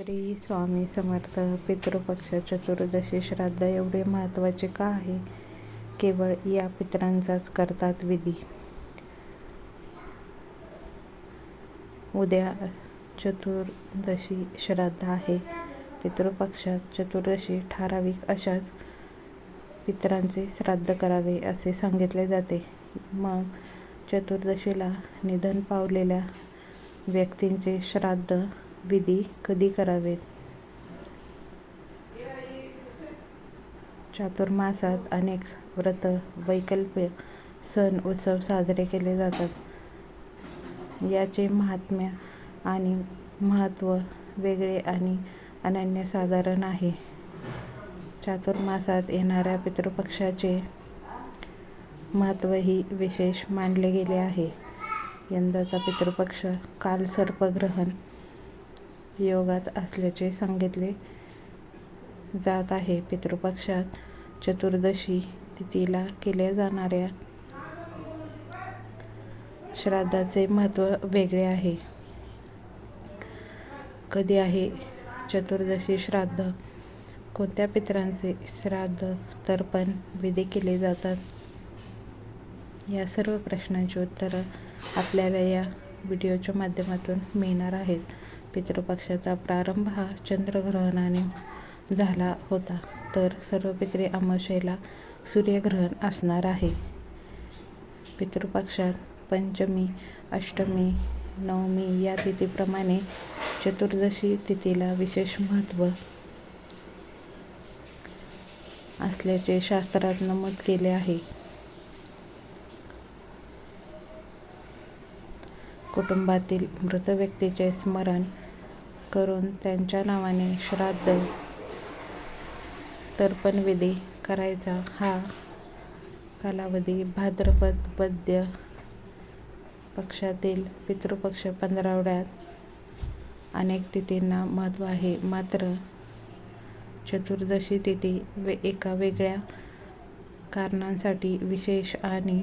श्री स्वामी समर्थ पितृपक्ष चतुर्दशी श्राद्ध एवढे महत्त्वाचे का आहे? केवळ या पितरांचाच करतात विधी. उद्या चतुर्दशी श्राद्ध आहे. पितृपक्षात चतुर्दशी ठराविक अशाच पितरांचे श्राद्ध करावे असे सांगितले जाते. मग चतुर्दशीला निधन पावलेल्या व्यक्तींचे श्राद्ध विधी कधी करावेत? चातुर्मासात अनेक व्रत वैकल्पिक सण उत्सव साजरे केले जातात. याचे महात्म्य आणि महत्त्व वेगळे आणि अनन्यसाधारण आहे. चातुर्मासात येणाऱ्या पितृपक्षाचे महत्त्वही विशेष मानले गेले आहे. यंदाचा पितृपक्ष काल सर्पग्रहण योगात असल्याचे सांगितले जात आहे. पितृपक्षात चतुर्दशी तिथीला केल्या जाणाऱ्या श्राद्धाचे महत्त्व वेगळे आहे. कधी आहे चतुर्दशी श्राद्ध? कोणत्या पितरांचे श्राद्ध तर्पण विधी केले जातात? या सर्व प्रश्नांची उत्तरं आपल्याला या व्हिडिओच्या माध्यमातून मिळणार आहेत. पितृपक्षाचा प्रारंभ हा चंद्रग्रहणाने झाला होता. तर सर्व पितृ अमावस्येला सूर्यग्रहण असणार आहे. पितृपक्षात पंचमी अष्टमी नवमी या तिथीप्रमाणे चतुर्दशी तिथीला विशेष महत्त्व असल्याचे शास्त्रात नमूद केले आहे. कुटुंबातील मृत व्यक्तीचे स्मरण करून त्यांच्या नावाने श्राद्ध तर्पणविधी करायचा हा कालावधी भाद्रपद पद्य पक्षातील पितृपक्ष पंधरावड्यात अनेक तिथींना महत्त्व आहे. मात्र चतुर्दशी तिथी वे एका वेगळ्या कारणांसाठी विशेष आणि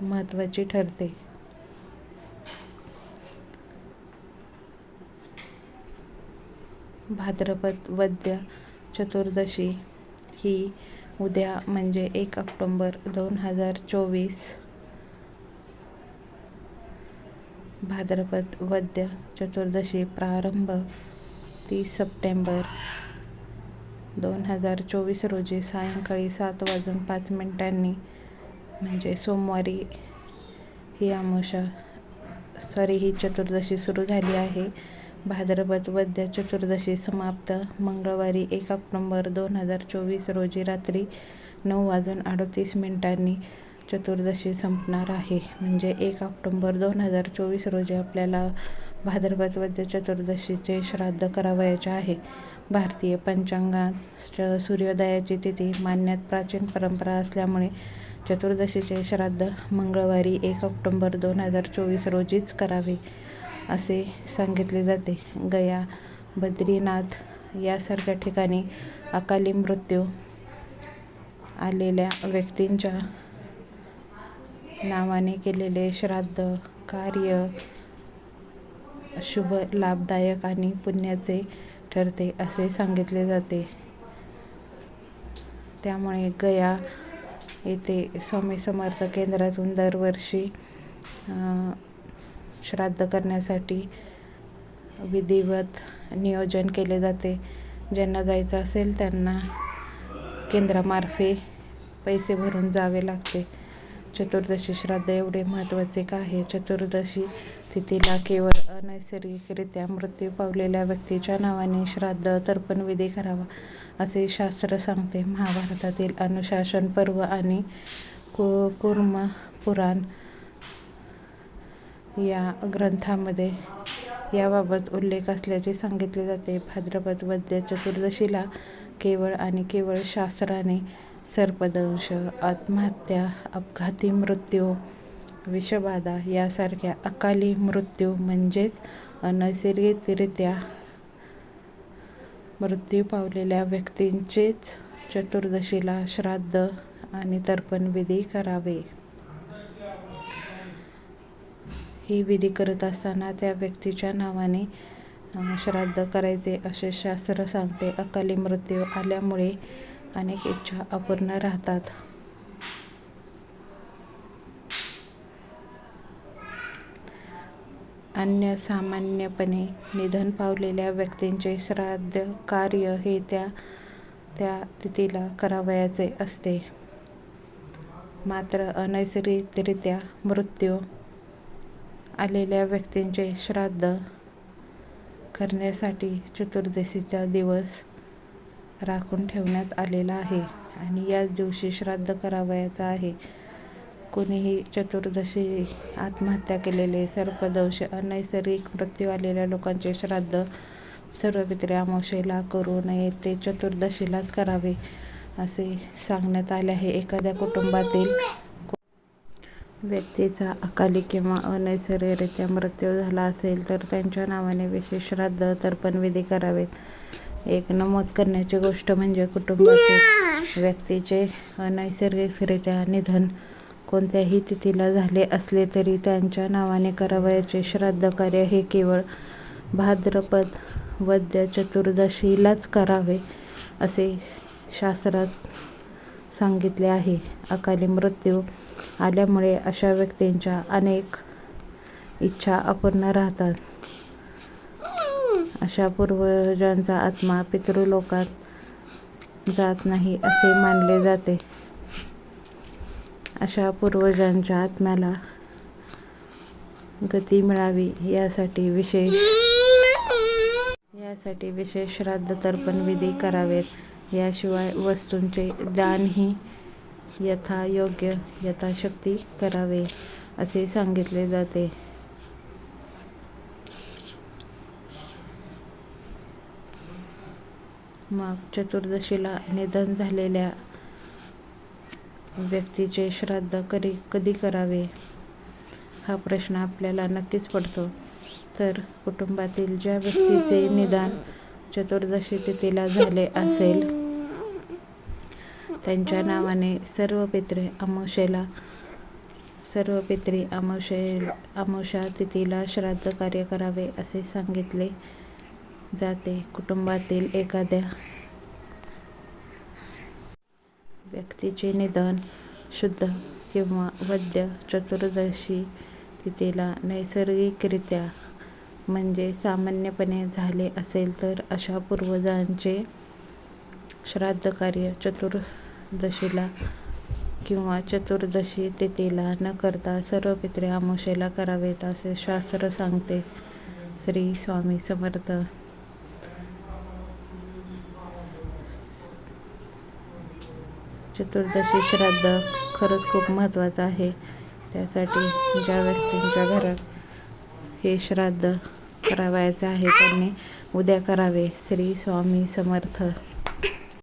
महत्त्वाची ठरते. भाद्रपद वद्य चतुर्दशी ही उद्या म्हणजे एक ऑक्टोंबर दोन हजार चोवीस. भाद्रपद वद्य चतुर्दशी प्रारंभ तीस सप्टेंबर दोन हजार चोवीस रोजी सायंकाळी सात वाजून पाच मिनिटांनी म्हणजे सोमवारी ही अमावस्या सॉरी ही चतुर्दशी सुरू झाली आहे. भाद्रपद वद्य चतुर्दशी समाप्त. मंगळवारी एक ऑक्टोंबर दोन हजार चोवीस रोजी रात्री नऊ वाजून अडतीस मिनिटांनी चतुर्दशी संपणार आहे. म्हणजे एक ऑक्टोंबर दोन हजार चोवीस रोजी आपल्याला भाद्रपद वद्य चतुर्दशीचे श्राद्ध करावयाचे आहे. भारतीय पंचांगात सूर्योदयाची तिथी मानण्यात प्राचीन परंपरा असल्यामुळे चतुर्दशीचे श्राद्ध मंगळवारी एक ऑक्टोंबर दोन हजार चोवीस रोजीच करावे. असे सांगितले जाते. गया बद्रीनाथ यासारख्या ठिकाणी अकाली मृत्यू आलेल्या व्यक्तींच्या नावाने केलेले श्राद्ध कार्य शुभ लाभदायक आणि पुण्याचे ठरते असे सांगितले जाते. त्यामुळे गया येथे स्वामी समर्थ केंद्रातून दरवर्षी श्राद्ध करण्यासाठी विधिवत नियोजन केले जाते. ज्यांना जायचं असेल त्यांना केंद्रामार्फे पैसे भरून जावे लागते. चतुर्दशी श्राद्ध एवढे महत्त्वाचे का आहे? चतुर्दशी तिथीला केवळ अनैसर्गिकरित्या मृत्यू पावलेल्या व्यक्तीच्या नावाने श्राद्ध तर्पणविधी करावा असे शास्त्र सांगते. महाभारतातील अनुशासन पर्व आणि कु कुर्म पुराण या ग्रंथामध्ये याबाबत उल्लेख असल्याचे सांगितले जाते. भाद्रपद वद्य चतुर्दशीला केवळ आणि केवळ शास्त्राने सर्पदंश आत्महत्या अपघाती मृत्यू विषबाधा यासारख्या अकाली मृत्यू म्हणजेच अनैसर्गिकरित्या मृत्यू पावलेल्या व्यक्तींचेच चतुर्दशीला श्राद्ध आणि तर्पणविधी करावे. ही विधी करत असताना त्या व्यक्तीच्या नावाने श्राद्ध करायचे असे शास्त्र सांगते. अकाली मृत्यू आल्यामुळे अनेक इच्छा अपूर्ण राहतात. अन्य सामान्यपणे निधन पावलेल्या व्यक्तींचे श्राद्ध कार्य हे त्या त्या तिथीला करावयाचे असते. मात्र अनैसर्गिकरित्या मृत्यू आलेल्या व्यक्तींचे श्राद्ध करण्यासाठी चतुर्दशीचा दिवस राखून ठेवण्यात आलेला आहे आणि याच दिवशी श्राद्ध करावयाचं आहे. कोणीही चतुर्दशी आत्महत्या केलेले सर्पदंश अनैसर्गिक मृत्यू आलेल्या लोकांचे श्राद्ध सर्व पित्रे अमावशेला करू नये ते चतुर्दशीलाच करावे असे सांगण्यात आले आहे. एखाद्या कुटुंबातील व्यक्तीचा अकाली किंवा अनैसर्गिकरित्या मृत्यू झाला असेल तर त्यांच्या नावाने विशेष श्राद्ध तर्पणविधी करावेत. एक नमूद करण्याची गोष्ट म्हणजे कुटुंबातील व्यक्तीचे अनैसर्गिकरित्या निधन. कोणत्याही तिथीला झाले असले तरी त्यांच्या नावाने करावयाचे श्राद्ध कार्य हे केवळ भाद्रपद वद्य चतुर्दशीलाच करावे असे शास्त्रात सांगितले आहे. अकाली मृत्यू आल्यामुळे अशा व्यक्तींच्या अनेक इच्छा अपूर्ण राहतात. अशा पूर्वजांचा आत्मा पितृलोकात जात नाही असे मानले जाते. अशा पूर्वजांच्या आत्म्याला गती मिळावी यासाठी विशेष यासाठी विशेष श्राद्ध तर्पण विधी करावेत. याशिवाय वस्तूंचे दानही यथायोग्य यथाशक्ती करावे असे सांगितले जाते. मग चतुर्दशीला निधन झालेल्या व्यक्तीचे श्राद्ध कधी कधी करावे? हा प्रश्न आपल्याला नक्कीच पडतो. तर कुटुंबातील ज्या व्यक्तीचे निदान चतुर्दशी तिथीला झाले असेल त्यांच्या नावाने सर्व पित्रे अमावस्येला सर्व पित्री अमावस्ये अमावस्या तिथीला श्राद्ध कार्य करावे असे सांगितले जाते. कुटुंबातील एखाद्या व्यक्तीचे निधन शुद्ध किंवा वद्य चतुर्दशी तिथीला नैसर्गिकरित्या म्हणजे सामान्यपणे झाले असेल तर अशा पूर्वजांचे श्राद्ध कार्य दशीला किंवा चतुर्दशी तिथीला न करता सर्व पित्रे अमावस्येला करावेत असे शास्त्र सांगते श्री स्वामी समर्थ. चतुर्दशी श्राद्ध खरंच खूप महत्त्वाचं आहे. त्यासाठी ज्या व्यक्तींच्या घरात हे श्राद्ध करावायचं आहे त्यांनी उद्या करावे. श्री स्वामी समर्थ.